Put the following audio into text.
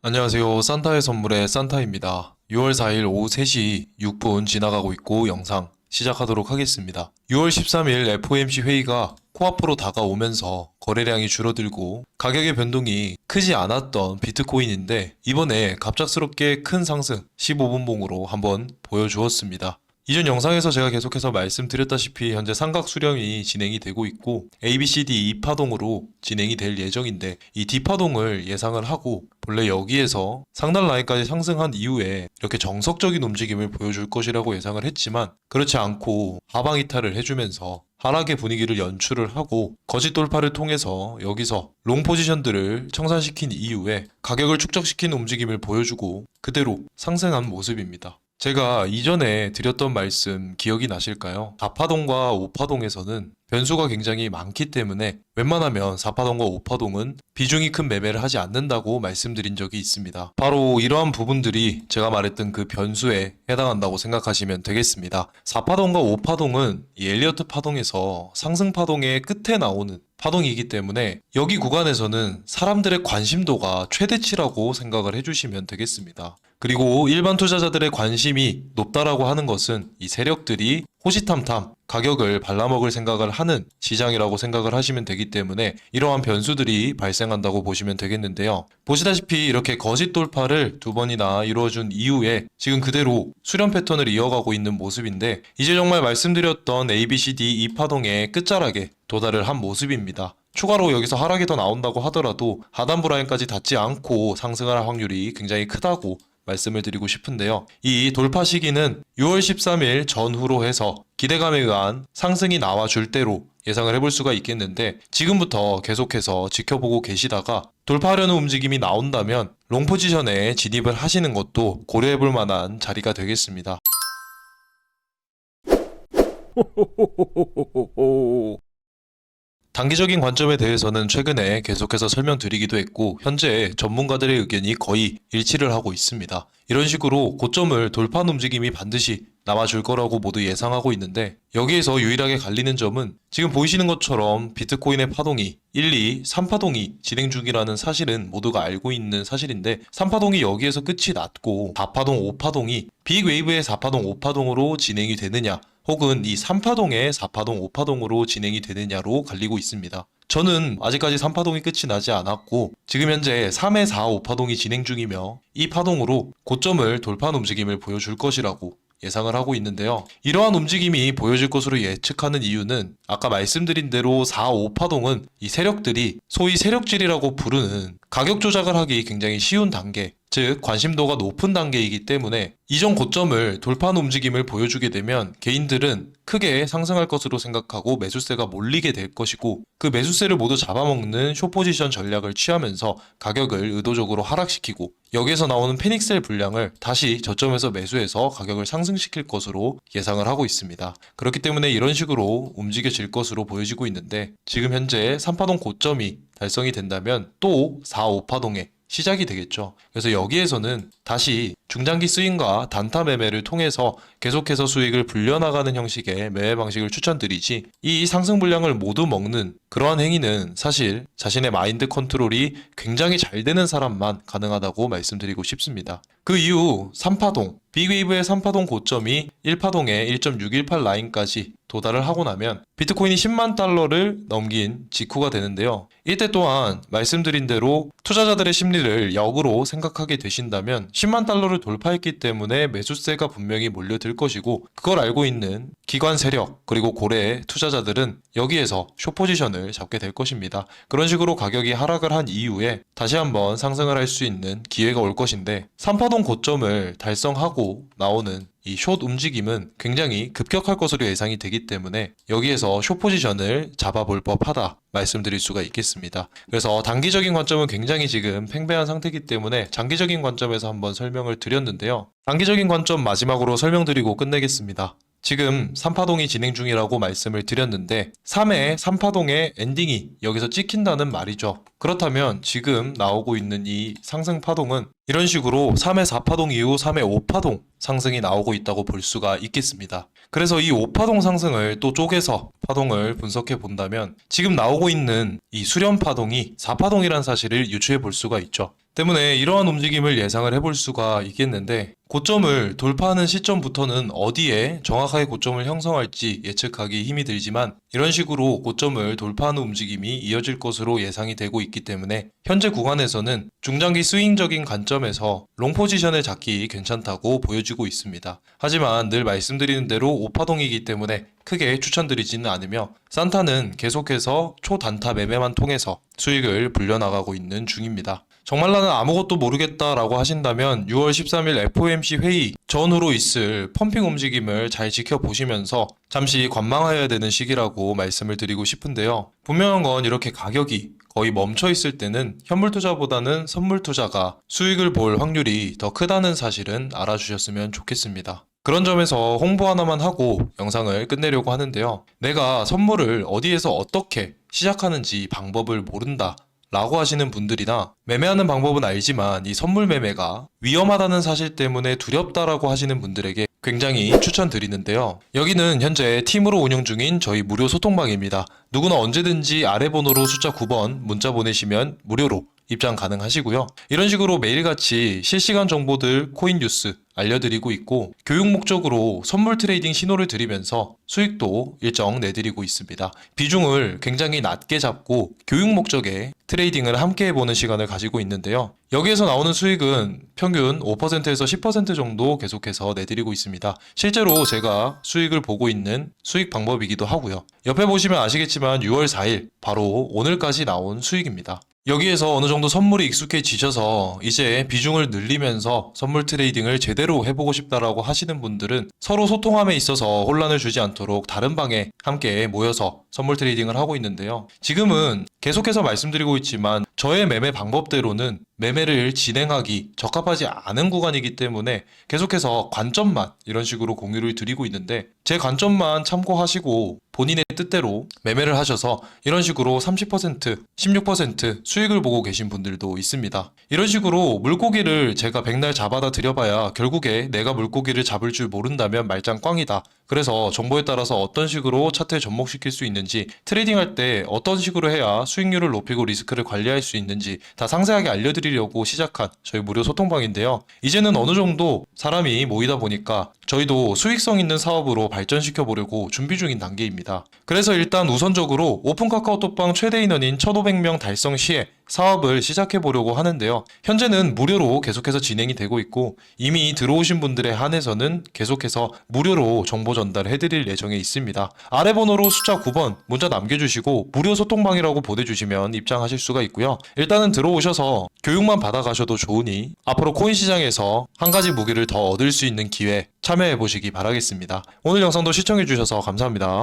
안녕하세요. 산타의 선물의 산타입니다. 6월 4일 오후 3시 6분 지나가고 있고 영상 시작하도록 하겠습니다. 6월 13일 FOMC 회의가 코앞으로 다가오면서 거래량이 줄어들고 가격의 변동이 크지 않았던 비트코인인데 이번에 갑작스럽게 큰 상승 15분봉으로 한번 보여주었습니다. 이전 영상에서 제가 계속해서 말씀드렸다시피 현재 삼각 수렴이 진행이 되고 있고 ABCD 2파동으로 진행이 될 예정인데 이 D파동을 예상을 하고 본래 여기에서 상단 라인까지 상승한 이후에 이렇게 정석적인 움직임을 보여줄 것이라고 예상을 했지만 그렇지 않고 하방 이탈을 해주면서 하락의 분위기를 연출을 하고 거짓 돌파를 통해서 여기서 롱 포지션들을 청산시킨 이후에 가격을 축적시킨 움직임을 보여주고 그대로 상승한 모습입니다. 제가 이전에 드렸던 말씀 기억이 나실까요? 4파동과 5파동에서는 변수가 굉장히 많기 때문에 웬만하면 4파동과 5파동은 비중이 큰 매매를 하지 않는다고 말씀드린 적이 있습니다. 바로 이러한 부분들이 제가 말했던 그 변수에 해당한다고 생각하시면 되겠습니다. 4파동과 5파동은 이 엘리어트 파동에서 상승 파동의 끝에 나오는 파동이기 때문에 여기 구간에서는 사람들의 관심도가 최대치라고 생각을 해주시면 되겠습니다. 그리고 일반 투자자들의 관심이 높다라고 하는 것은 이 세력들이 호시탐탐 가격을 발라먹을 생각을 하는 시장이라고 생각을 하시면 되기 때문에 이러한 변수들이 발생한다고 보시면 되겠는데요. 보시다시피 이렇게 거짓 돌파를 두 번이나 이루어준 이후에 지금 그대로 수렴 패턴을 이어가고 있는 모습인데 이제 정말 말씀드렸던 ABCD 2파동의 끝자락에 도달을 한 모습입니다. 추가로 여기서 하락이 더 나온다고 하더라도 하단부 라인까지 닿지 않고 상승할 확률이 굉장히 크다고 말씀을 드리고 싶은데요. 이 돌파 시기는 6월 13일 전후로 해서 기대감에 의한 상승이 나와줄 대로 예상을 해볼 수가 있겠는데 지금부터 계속해서 지켜보고 계시다가 돌파하려는 움직임이 나온다면 롱 포지션에 진입을 하시는 것도 고려해 볼 만한 자리가 되겠습니다. 단기적인 관점에 대해서는 최근에 계속해서 설명드리기도 했고 현재 전문가들의 의견이 거의 일치를 하고 있습니다. 이런 식으로 고점을 돌파한 움직임이 반드시 남아줄 거라고 모두 예상하고 있는데 여기에서 유일하게 갈리는 점은 지금 보이시는 것처럼 비트코인의 파동이 1, 2, 3파동이 진행 중이라는 사실은 모두가 알고 있는 사실인데 3파동이 여기에서 끝이 났고 4파동, 5파동이 빅 웨이브의 4파동, 5파동으로 진행이 되느냐 혹은 이 3파동의 4파동, 5파동으로 진행이 되느냐로 갈리고 있습니다. 저는 아직까지 3파동이 끝이 나지 않았고 지금 현재 3의 4, 5파동이 진행 중이며 이 파동으로 고점을 돌파한 움직임을 보여줄 것이라고 예상을 하고 있는데요. 이러한 움직임이 보여질 것으로 예측하는 이유는 아까 말씀드린 대로 4, 5파동은 이 세력들이 소위 세력질이라고 부르는 가격 조작을 하기 굉장히 쉬운 단계, 즉 관심도가 높은 단계이기 때문에 이전 고점을 돌파한 움직임을 보여주게 되면 개인들은 크게 상승할 것으로 생각하고 매수세가 몰리게 될 것이고 그 매수세를 모두 잡아먹는 쇼포지션 전략을 취하면서 가격을 의도적으로 하락시키고 여기에서 나오는 페닉셀 분량을 다시 저점에서 매수해서 가격을 상승시킬 것으로 예상을 하고 있습니다. 그렇기 때문에 이런 식으로 움직여질 것으로 보여지고 있는데 지금 현재 3파동 고점이 달성이 된다면 또 4, 5파동에 시작이 되겠죠. 그래서 여기에서는 다시 중장기 스윙과 단타 매매를 통해서 계속해서 수익을 불려나가는 형식의 매매 방식을 추천드리지 이 상승 분량을 모두 먹는 그러한 행위는 사실 자신의 마인드 컨트롤이 굉장히 잘 되는 사람만 가능하다고 말씀드리고 싶습니다. 그 이후 3파동, 빅웨이브의 3파동 고점이 1파동의 1.618 라인까지 도달을 하고 나면 비트코인이 10만 달러를 넘긴 직후가 되는데요. 이때 또한 말씀드린 대로 투자자들의 심리를 역으로 생각하게 되신다면 10만 달러를 돌파했기 때문에 매수세가 분명히 몰려들 것이고 그걸 알고 있는 기관 세력 그리고 고래 투자자들은 여기에서 쇼포지션을 잡게 될 것입니다. 그런 식으로 가격이 하락을 한 이후에 다시 한번 상승을 할 수 있는 기회가 올 것인데 3파동 고점을 달성하고 나오는 이숏 움직임은 굉장히 급격할 것으로 예상이 되기 때문에 여기에서 숏 포지션을 잡아볼 법하다 말씀드릴 수가 있겠습니다. 그래서 단기적인 관점은 굉장히 지금 팽배한 상태이기 때문에 장기적인 관점에서 한번 설명을 드렸는데요. 단기적인 관점 마지막으로 설명드리고 끝내겠습니다. 지금 3파동이 진행 중이라고 말씀을 드렸는데 3회 3파동의 엔딩이 여기서 찍힌다는 말이죠. 그렇다면 지금 나오고 있는 이 상승 파동은 이런 식으로 3회 4파동 이후 3회 5파동 상승이 나오고 있다고 볼 수가 있겠습니다. 그래서 이 5파동 상승을 또 쪼개서 파동을 분석해 본다면 지금 나오고 있는 이 수렴 파동이 4파동이라는 사실을 유추해 볼 수가 있죠. 때문에 이러한 움직임을 예상을 해볼 수가 있겠는데 고점을 돌파하는 시점부터는 어디에 정확하게 고점을 형성할지 예측하기 힘이 들지만 이런 식으로 고점을 돌파하는 움직임이 이어질 것으로 예상이 되고 있기 때문에 현재 구간에서는 중장기 스윙적인 관점에서 롱 포지션을 잡기 괜찮다고 보여지고 있습니다. 하지만 늘 말씀드리는 대로 5파동이기 때문에 크게 추천드리지는 않으며 산타는 계속해서 초단타 매매만 통해서 수익을 불려나가고 있는 중입니다. 정말 나는 아무것도 모르겠다라고 하신다면 6월 13일 FOMC 회의 전후로 있을 펌핑 움직임을 잘 지켜보시면서 잠시 관망해야 되는 시기라고 말씀을 드리고 싶은데요. 분명한 건 이렇게 가격이 거의 멈춰 있을 때는 현물 투자보다는 선물 투자가 수익을 볼 확률이 더 크다는 사실은 알아주셨으면 좋겠습니다. 그런 점에서 홍보 하나만 하고 영상을 끝내려고 하는데요. 내가 선물을 어디에서 어떻게 시작하는지 방법을 모른다. 라고 하시는 분들이나 매매하는 방법은 알지만 이 선물 매매가 위험하다는 사실 때문에 두렵다라고 하시는 분들에게 굉장히 추천드리는데요. 여기는 현재 팀으로 운영 중인 저희 무료 소통방입니다. 누구나 언제든지 아래 번호로 숫자 9번 문자 보내시면 무료로 입장 가능하시고요. 이런 식으로 매일같이 실시간 정보들, 코인 뉴스 알려드리고 있고 교육 목적으로 선물 트레이딩 신호를 드리면서 수익도 일정 내드리고 있습니다. 비중을 굉장히 낮게 잡고 교육 목적의 트레이딩을 함께 해보는 시간을 가지고 있는데요. 여기에서 나오는 수익은 평균 5%에서 10% 정도 계속해서 내드리고 있습니다. 실제로 제가 수익을 보고 있는 수익 방법이기도 하고요. 옆에 보시면 아시겠지만 6월 4일 바로 오늘까지 나온 수익입니다. 여기에서 어느 정도 선물이 익숙해지셔서 이제 비중을 늘리면서 선물 트레이딩을 제대로 해보고 싶다라고 하시는 분들은 서로 소통함에 있어서 혼란을 주지 않도록 다른 방에 함께 모여서 선물 트레이딩을 하고 있는데요. 지금은 계속해서 말씀드리고 있지만 저의 매매 방법대로는 매매를 진행하기 적합하지 않은 구간이기 때문에 계속해서 관점만 이런 식으로 공유를 드리고 있는데 제 관점만 참고하시고 본인의 뜻대로 매매를 하셔서 이런 식으로 30%, 16% 수익을 보고 계신 분들도 있습니다. 이런 식으로 물고기를 제가 백날 잡아다 드려봐야 결국에 내가 물고기를 잡을 줄 모른다면 말짱 꽝이다. 그래서 정보에 따라서 어떤 식으로 차트에 접목시킬 수 있는지 트레이딩할 때 어떤 식으로 해야 수익률을 높이고 리스크를 관리할 수 있는지 다 상세하게 알려드리려고 시작한 저희 무료 소통방인데요. 이제는 어느 정도 사람이 모이다 보니까 저희도 수익성 있는 사업으로 발전시켜 보려고 준비 중인 단계입니다. 그래서 일단 우선적으로 오픈 카카오톡방 최대 인원인 1,500명 달성 시에 사업을 시작해 보려고 하는데요. 현재는 무료로 계속해서 진행이 되고 있고 이미 들어오신 분들에 한해서는 계속해서 무료로 정보 전달을 해드릴 예정에 있습니다. 아래 번호로 숫자 9번 문자 남겨주시고 무료 소통방이라고 보내주시면 입장하실 수가 있고요. 일단은 들어오셔서 교육만 받아가셔도 좋으니 앞으로 코인 시장에서 한 가지 무기를 더 얻을 수 있는 기회 참여해 보시기 바라겠습니다. 오늘 영상도 시청해 주셔서 감사합니다.